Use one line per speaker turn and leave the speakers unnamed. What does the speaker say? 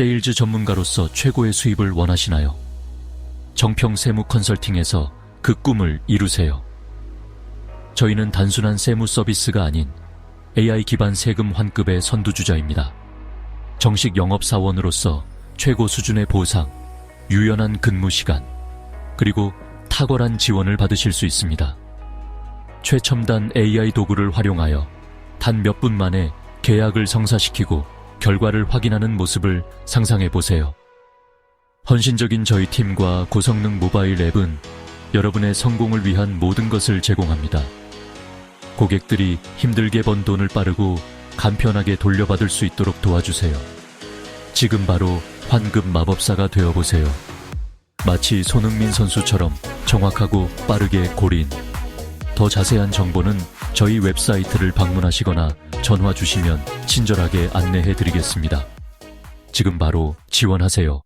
세일즈 전문가로서 최고의 수입을 원하시나요? 정평 세무 컨설팅에서 그 꿈을 이루세요. 저희는 단순한 세무 서비스가 아닌 AI 기반 세금 환급의 선두주자입니다. 정식 영업사원으로서 최고 수준의 보상, 유연한 근무 시간, 그리고 탁월한 지원을 받으실 수 있습니다. 최첨단 AI 도구를 활용하여 단 몇 분 만에 계약을 성사시키고 결과를 확인하는 모습을 상상해 보세요. 헌신적인 저희 팀과 고성능 모바일 앱은 여러분의 성공을 위한 모든 것을 제공합니다. 고객들이 힘들게 번 돈을 빠르고 간편하게 돌려받을 수 있도록 도와주세요. 지금 바로 환급 마법사가 되어보세요. 마치 손흥민 선수처럼 정확하고 빠르게 골인. 더 자세한 정보는 저희 웹사이트를 방문하시거나 전화 주시면 친절하게 안내해 드리겠습니다. 지금 바로 지원하세요.